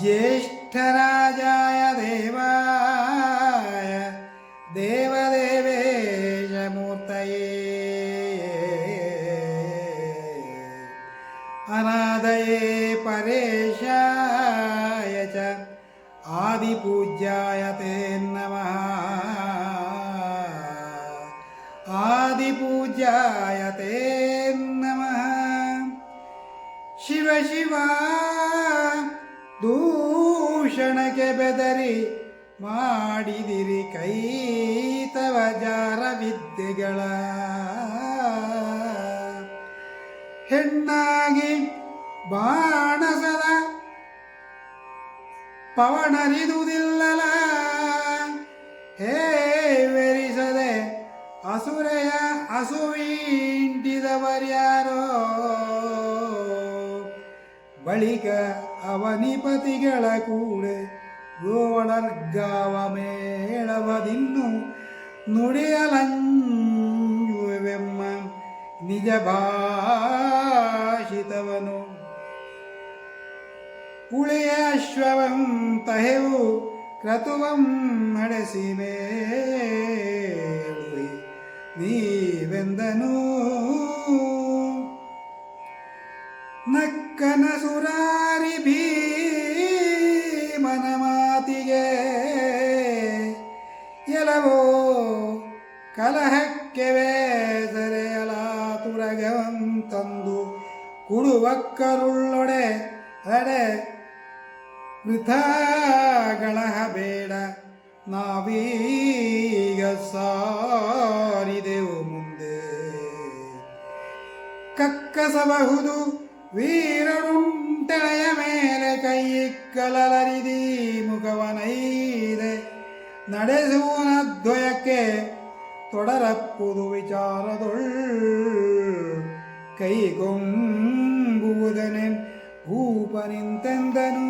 ज्येष्ठराजाय देवाय देवदेवेशमूर्तये। अनादये परेशाय च आदिपूज्याय ते नमः। आदिपूज्याय ते नमः। शिव शिवा ದೂಷಣಕ್ಕೆ ಬೆದರಿ ಮಾಡಿದಿರಿ ಕೈತವ ಜಾರ ವಿದ್ಯೆಗಳ. ಹೆಣ್ಣಾಗಿ ಬಾಣಸದ ಪವಣರಿದುದಿಲ್ಲಲ ಹೇ ವೆರಿಸದೆ ಅಸುರೆಯ ಅಸುವೀಂಟಿದವರ್ಯಾರೋ ಬಳಿಕ ಅವನಿಪತಿಗಳ ಕೂಡೆ ಗೋವಳರ್ಗಾವ ಮೇಳವದಿನ್ನು ನುಡಿಯಲಂಜುವೆಮ್ಮ ನಿಜ ಭಾಷಿತವನು ಉಳಿಯ ಅಶ್ವವಂ ತಹೆವು ಕ್ರತುವಂ ನಡೆಸಿ ನೀವೆಂದನು ನಕ್ಕನ ಸುರಾರಿ ಭೀಮನ ಮಾತಿಗೆ ಎಲವೋ ಕಲಹಕ್ಕೆ ವೇದರೆಯಲ ತುರಗವಂತಂದು ಕುಡುವಕ್ಕರುಳ್ಳೊಡೆ ಅಡೆ ವೃಥಗಳಹ ಬೇಡ ನಾವೀಗ ಸಾರಿದೆವು ಮುಂದೆ. ಕಕ್ಕಸಬಹುದು ವೀರರುಂಟೆಳೆಯ ಮೇಲೆ ಕೈಯಿಕ್ಕಲರಿದಿ ಮುಖವನೈದೆ ನಡೆಸುವನದ್ವಯಕ್ಕೆ ತೊಡರಪ್ಪುದು ವಿಚಾರದೊಳ್ ಕೈಗೊಂಬುವುದನೆ ಭೂಪ ನಿಂತೆಂದನು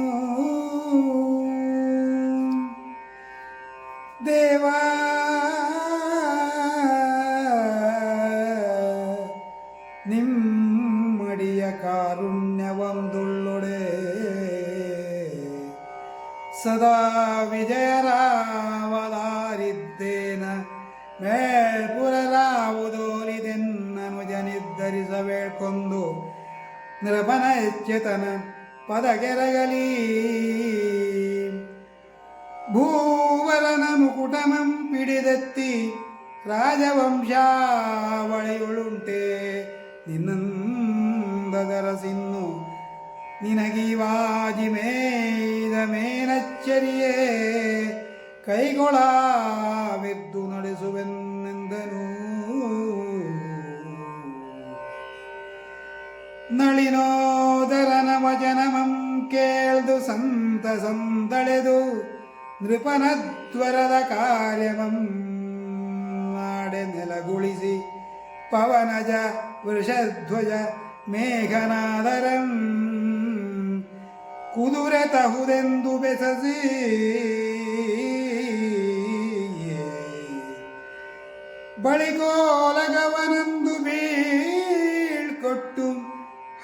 ಸದಾ ವಿಜಯರಾವದಾರಿದ್ದೇನ. ಮೇಲ್ಪುರರಾವುದೋಲಿದೆನ್ನನು ಜನಿದ್ದರಿಸಬೇಡ್ಕೊಂದು ನೃಪನ ಎಚ್ಚೆತನ ಪದಗೆರಗಲಿ. ಭೂವರನ ಮುಕುಟಮಂ ಪಿಡಿದೆತ್ತಿ ರಾಜವಂಶಾವಳಿಯುಳುಂಟೆ. ನಿನ್ನಂದರಸಿನ್ನು ನಿನಗೀವಾಜಿ ಮೇದ ಮೇನಚ್ಚರಿಯೇ, ಕೈಗೊಳಾವಿದ್ದು ನಡೆಸುವೆನ್ನೆಂದನು ನಳಿನೋದರನ ವಚನಮಂ ಕೇಳ್ದು ಸಂತ ಸಂತಳೆದು ನೃಪನದ್ವರದ ಕಾರ್ಯವಂ ಮಾಡೆ ನೆಲಗುಳಿಸಿ ಪವನಜ ವೃಷಧ್ವಜ ಮೇಘನಾದರಂ. ಕುದುರೆ ತಹುದೆಂದು ಬೆಸಸಿ. ಬಳಿಕೋಲಗವನಂದು ಬೀಳ್ಕೊಟ್ಟು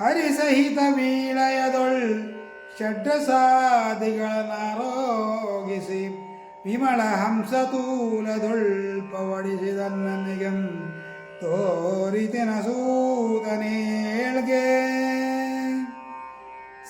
ಹರಿಸಹಿತ ವೀಳಯದೊಳ್ ಷಡ್ಡಸಾದಿಗಳನ್ನಾರೋಗಿಸಿ ವಿಮಳ ಹಂಸತೂಲದೊಳ್ ಪವಡಿಸಿದನ್ನನಿಗಂ ತೋರಿತಿನ ಸೂತನೇಳ್ಗೆ